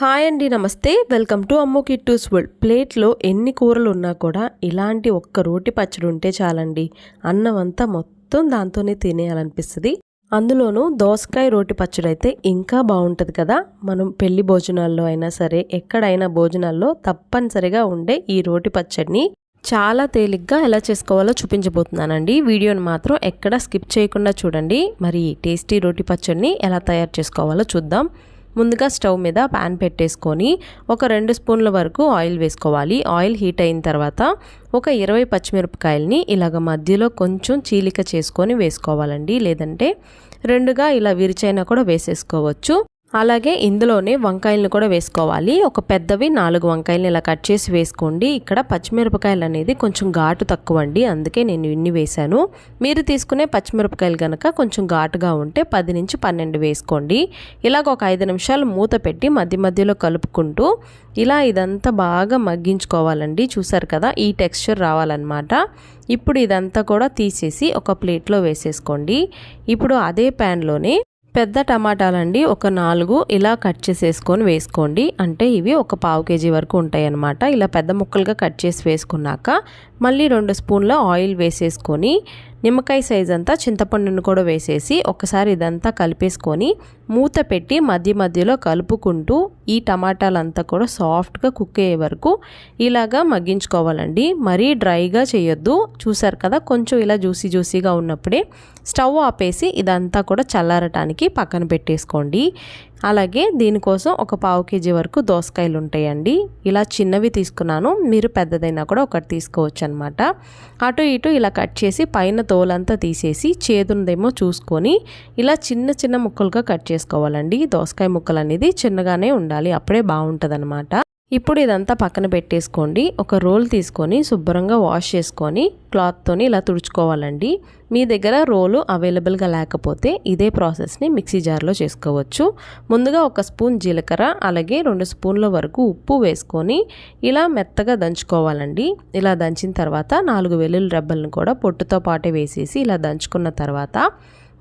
Hi అండి నమస్తే. Welcome to Ammu Kittus world. ప్లేట్లో ఎన్ని కూరలు ఉన్నా కూడా ఇలాంటి ఒక్క రోటి పచ్చడి ఉంటే చాలండి. అన్నం అంతా మొత్తం దాంతోనే తినేయాలనిపిస్తుంది. అందులోనూ దోసకాయ రోటి పచ్చడి అయితే ఇంకా బాగుంటుంది కదా. మనం పెళ్ళి భోజనాల్లో అయినా సరే ఎక్కడైనా భోజనాల్లో తప్పనిసరిగా ఉండే ఈ రోటి పచ్చడిని చాలా తేలిగ్గా ఎలా చేసుకోవాలో చూపించబోతున్నానండి. వీడియోని మాత్రం ఎక్కడ స్కిప్ చేయకుండా చూడండి. మరి టేస్టీ రోటి పచ్చడిని ఎలా తయారు చేసుకోవాలో చూద్దాం. ముందుగా స్టవ్ మీద ప్యాన్ పెట్టేసుకొని ఒక రెండు స్పూన్ల వరకు ఆయిల్ వేసుకోవాలి. ఆయిల్ హీట్ అయిన తర్వాత ఒక ఇరవై పచ్చిమిరపకాయలని ఇలాగ మధ్యలో కొంచెం చీలిక చేసుకొని వేసుకోవాలండి. లేదంటే రెండుగా ఇలా విరిచైనా కూడా వేసేసుకోవచ్చు. అలాగే ఇందులోనే వంకాయలను కూడా వేసుకోవాలి. ఒక పెద్దవి నాలుగు వంకాయలను ఇలా కట్ చేసి వేసుకోండి. ఇక్కడ పచ్చిమిరపకాయలు అనేది కొంచెం ఘాటు తక్కువ అండి అందుకే నేను ఇన్ని వేశాను. మీరు తీసుకునే పచ్చిమిరపకాయలు కనుక కొంచెం ఘాటుగా ఉంటే పది నుంచి పన్నెండు వేసుకోండి. ఇలాగ ఒక ఐదు నిమిషాలు మూత పెట్టి మధ్య మధ్యలో కలుపుకుంటూ ఇలా ఇదంతా బాగా మగ్గించుకోవాలండి. చూసారు కదా ఈ టెక్స్చర్ రావాలన్నమాట. ఇప్పుడు ఇదంతా కూడా తీసేసి ఒక ప్లేట్లో వేసేసుకోండి. ఇప్పుడు అదే ప్యాన్లోనే పెద్ద టమాటాలండి ఒక నాలుగు ఇలా కట్ చేసేసుకొని వేసుకోండి. అంటే ఇవి ఒక పావు కేజీ వరకు ఉంటాయి అన్నమాట ఇలా పెద్ద ముక్కలుగా కట్ చేసి వేసుకున్నాక మళ్ళీ రెండు స్పూన్ల ఆయిల్ వేసేసుకొని నిమ్మకాయ సైజ్ అంతా చింతపండును కూడా వేసేసి ఒకసారి ఇదంతా కలిపేసుకొని మూత పెట్టి మధ్య మధ్యలో కలుపుకుంటూ ఈ టమాటాలంతా కూడా సాఫ్ట్గా కుక్ అయ్యే వరకు ఇలాగా మగ్గించుకోవాలండి. మరీ డ్రైగా చేయొద్దు. చూసారు కదా కొంచెం ఇలా జ్యూసీ జ్యూసీగా ఉన్నప్పుడే స్టవ్ ఆపేసి ఇదంతా కూడా చల్లారటానికి పక్కన పెట్టేసుకోండి. అలాగే దీనికోసం ఒక పావు కేజీ వరకు దోసకాయలు ఉంటాయండి ఇలా చిన్నవి తీసుకున్నాను. మీరు పెద్దదైనా కూడా ఒకటి తీసుకోవచ్చు అనమాట అటు ఇటు ఇలా కట్ చేసి పైన తోలంతా తీసేసి చేదుందేమో చూసుకొని ఇలా చిన్న చిన్న ముక్కలుగా కట్ చేసుకోవాలండి. దోసకాయ ముక్కలు అనేది చిన్నగానే ఉండాలి. అప్పుడే బాగుంటుంది ఇప్పుడు ఇదంతా పక్కన పెట్టేసుకోండి. ఒక రోల్ తీసుకొని శుభ్రంగా వాష్ చేసుకొని క్లాత్తోని ఇలా తుడుచుకోవాలండి. మీ దగ్గర రోలు అవైలబుల్గా లేకపోతే ఇదే ప్రాసెస్ని మిక్సీ జార్లో చేసుకోవచ్చు. ముందుగా ఒక స్పూన్ జీలకర్ర అలాగే రెండు స్పూన్ల వరకు ఉప్పు వేసుకొని ఇలా మెత్తగా దంచుకోవాలండి. ఇలా దంచిన తర్వాత నాలుగు వెల్లుల్లి రెబ్బలను కూడా పొట్టుతో పాటే వేసేసి ఇలా దంచుకున్న తర్వాత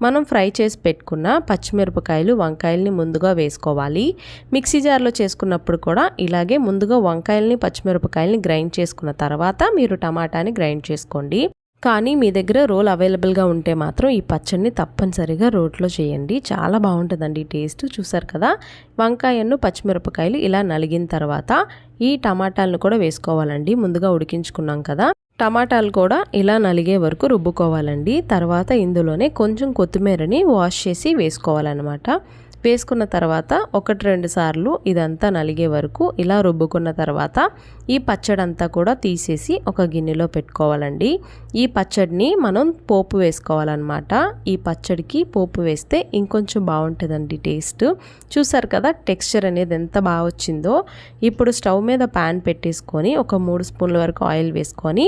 మనం ఫ్రై చేసి పెట్టుకున్న పచ్చిమిరపకాయలు వంకాయల్ని ముందుగా వేసుకోవాలి. మిక్సీ జార్లో చేసుకున్నప్పుడు కూడా ఇలాగే ముందుగా వంకాయల్ని పచ్చిమిరపకాయల్ని గ్రైండ్ చేసుకున్న తర్వాత మీరు టమాటాని గ్రైండ్ చేసుకోండి. కానీ మీ దగ్గర రోల్ అవైలబుల్గా ఉంటే మాత్రం ఈ పచ్చడిని తప్పనిసరిగా రోట్లో చేయండి. చాలా బాగుంటుందండి టేస్ట్. చూసారు కదా? వంకాయను పచ్చిమిరపకాయలు ఇలా నలిగిన తర్వాత ఈ టమాటాలను కూడా వేసుకోవాలండి. ముందుగా ఉడికించుకున్నాం కదా? టమాటాలు కూడా ఇలా నలిగే వరకు రుబ్బుకోవాలండి. తర్వాత ఇందులోనే కొంచెం కొత్తిమీరని వాష్ చేసి వేసుకోవాలన్నమాట. వేసుకున్న తర్వాత ఒకటి రెండు సార్లు ఇదంతా నలిగే వరకు ఇలా రుబ్బుకున్న తర్వాత ఈ పచ్చడి అంతా కూడా తీసేసి ఒక గిన్నెలో పెట్టుకోవాలండి. ఈ పచ్చడిని మనం పోపు వేసుకోవాలన్నమాట. ఈ పచ్చడికి పోపు వేస్తే ఇంకొంచెం బాగుంటుందండి టేస్ట్. చూసారు కదా టెక్స్చర్ అనేది ఎంత బాగా వచ్చిందో. ఇప్పుడు స్టవ్ మీద ప్యాన్ పెట్టేసుకొని ఒక మూడు స్పూన్ల వరకు ఆయిల్ వేసుకొని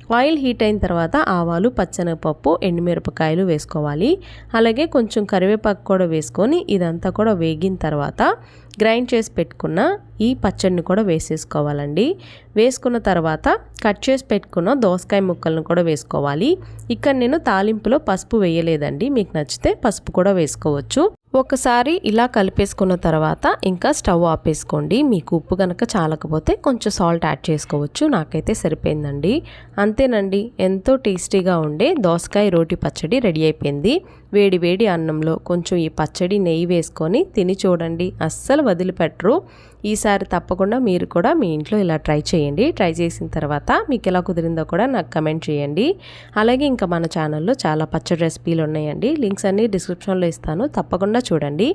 ఆయిల్ హీట్ అయిన తర్వాత ఆవాలు పచ్చనపప్పు ఎండుమిరపకాయలు వేసుకోవాలి. అలాగే కొంచెం కరివేపాకు కూడా వేసుకొని ఇదంతా కూడా వేగిన తర్వాత గ్రైండ్ చేసి పెట్టుకున్న ఈ పచ్చడిని కూడా వేసేసుకోవాలండి. వేసుకున్న తర్వాత కట్ చేసి పెట్టుకున్న దోసకాయ ముక్కలను కూడా వేసుకోవాలి. ఇక్కడ నేను తాలింపులో పసుపు వేయలేదండి. మీకు నచ్చితే పసుపు కూడా వేసుకోవచ్చు. ఒకసారి ఇలా కలిపేసుకున్న తర్వాత ఇంకా స్టవ్ ఆపేసుకోండి. మీకు ఉప్పు కనుక చాలకపోతే కొంచెం సాల్ట్ యాడ్ చేసుకోవచ్చు. నాకైతే సరిపోయిందండి. అంతేనండి. ఎంతో టేస్టీగా ఉండే దోసకాయ రోటి పచ్చడి రెడీ అయిపోయింది. వేడి వేడి అన్నంలో కొంచెం ఈ పచ్చడి నెయ్యి వేసుకొని తిని చూడండి. అస్సలు వదిలిపెట్టరు. ఈసారి తప్పకుండా మీరు కూడా మీ ఇంట్లో ఇలా ట్రై చేయండి. ట్రై చేసిన తర్వాత మీకు ఎలా కుదిరిందో కూడా నాకు కమెంట్ చేయండి. అలాగే ఇంకా మన ఛానల్లో చాలా పచ్చడి రెసిపీలు ఉన్నాయండి. లింక్స్ అన్నీ డిస్క్రిప్షన్లో ఇస్తాను. తప్పకుండా చూడండి.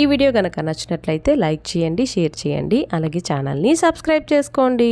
ఈ వీడియో కనుక నచ్చినట్లయితే లైక్ చేయండి షేర్ చేయండి. అలాగే ఛానల్ని సబ్స్క్రైబ్ చేసుకోండి.